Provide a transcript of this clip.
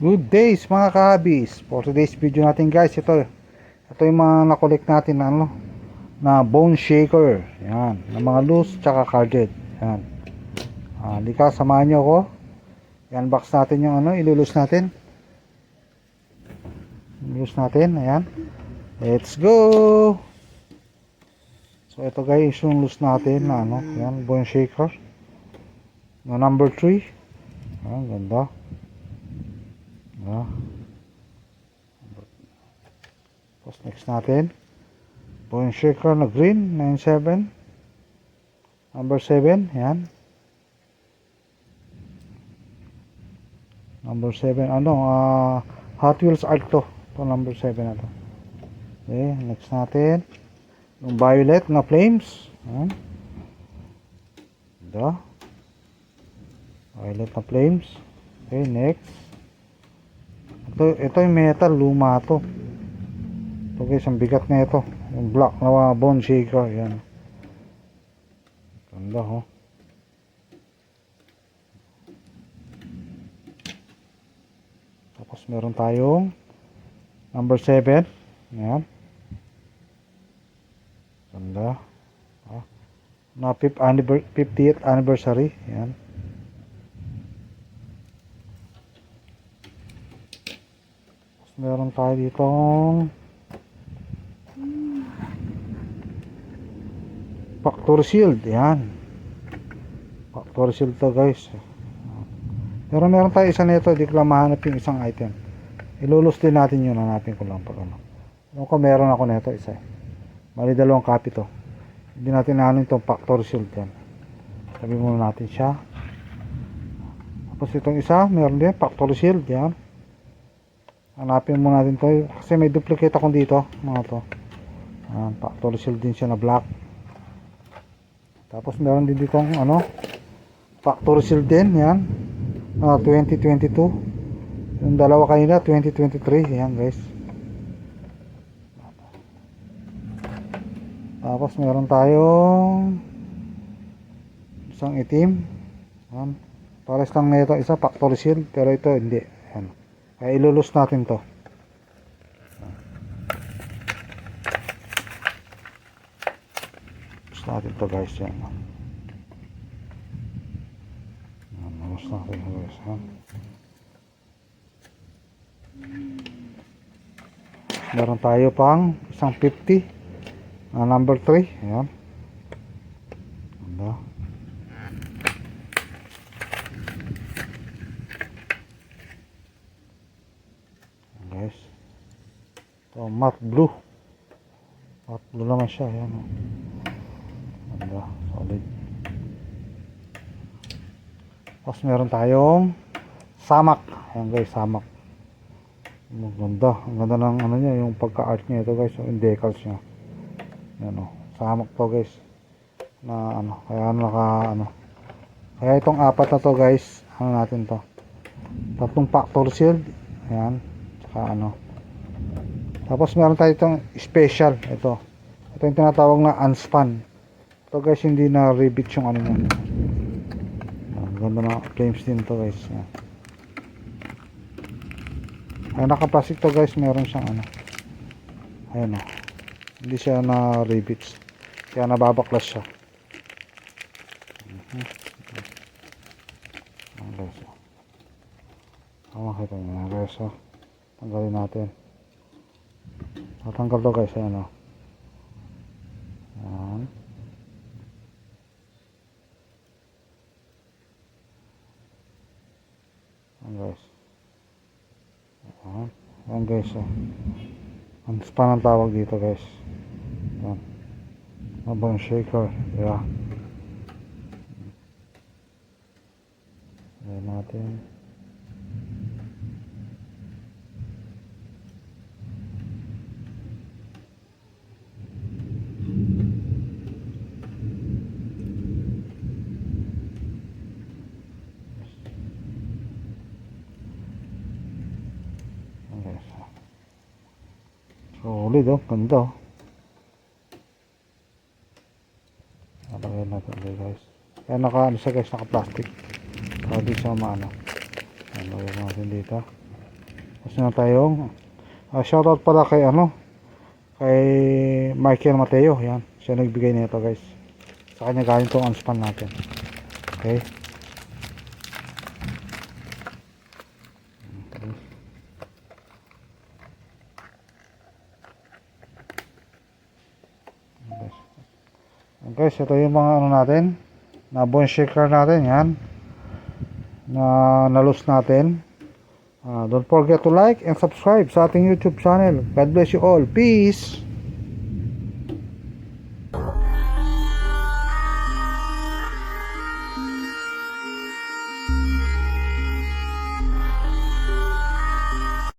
Good days mga kahabis. For today's video natin guys, ito ito yung mga na-collect natin na ano na bone shaker. Yan, na mga loose tsaka carded. Yan. Ah, lika samahan niyo ako. I-unbox natin yung ano, ilulus natin. Ilulus natin, ayan. Let's go. So ito guys, yung loose natin na ano, yan, bone shaker. Na number 3. Ah, ganda. Ah. Tapos next natin. Bone shaker na green, 97. Number 7, yan. Number 7, ano, ah, Hot Wheels Art to. Ito, number 7 na to. Okay, next natin. Yung violet na flames. Yan. Ganda. Violet na flames. Okay, next. Ito, ito yung metal, luma to. Ito guys, ang bigat na ito. Yung black na bone shaker, yan. Ganda ho. Tapos meron tayong number 7. Yan. Ganda. Ah. Na 5th annivers- 50th anniversary. Yan. Meron tayo ditong Factory Shield. Yan. Factory Shield to guys. Pero meron tayo isa nito. Di ko lang mahanap yung isang item. Ilulus din natin yun. Hanapin ko lang pag ano. Alam ko meron ako nito isa. eh. Bali dalawang copy to. Hindi natin nahanap itong Factory Shield yan. Sabi muna natin siya. Tapos itong isa. Meron din. Factory Shield. Yan. Hanapin muna natin to. Kasi may duplicate ako dito. Mga to. Yan. Factory Shield din siya na black. Tapos meron din dito ano, factory seal din, yan. Ah, 2022. Yung dalawa kanina, 2023, yan guys. Tapos meron tayong isang itim. Yan. Pares lang na ito, isa factory seal, pero ito hindi. Yan. Kaya ilulus natin to. Ilulus natin to guys, yan. Ilulus natin guys, yan. Meron tayo pang isang 50 na number 3. Ayan. Ganda. Ayan, guys. Ito, matte blue. Matte blue naman siya. Ayan. oh. Ganda. Solid. Tapos meron tayong samak. Ayan guys, samak. Ang ganda. Ang ganda ng ano niya, yung pagka-art niya ito guys, yung decals niya. Yan o. Samak to guys. Na ano, kaya naka ano. Kaya itong apat na to guys, ano natin to. Tatlong factor shield. Ayan. Tsaka ano. Tapos meron tayo itong special. Ito. Ito yung tinatawag na unspan. Ito guys, hindi na rivet yung ano niya. Ang ganda ng flames din to guys. Ay, nakaplastic to guys, meron siyang ano. Ayun o. Hindi siya na rivets. Kaya nababaklas siya. Mhm. Ayan guys. Oh, makita nyo na guys. Tanggalin natin. Tatanggal to guys. Ayan o. Ayan. Ayan guys. Ayan. Ayan guys. Oh. Ang span ang tawag dito guys. Ayan. Mabang shaker. Yeah. Ayan natin. Ayan guys. Solid oh. Ganda oh. Nalagay natin ulit guys. Kaya naka ano siya guys, naka plastic. Para di siya maano. Ano yung natin dito. meron tayong ah, shoutout pala kay ano kay Michael Mateo yan siya nagbigay nito guys sa kanya galing tong unspan natin okay guys ito yung mga ano natin na bone shaker natin yan na nalus natin Ah, don't forget to like and subscribe sa ating YouTube channel. God bless you all. Peace!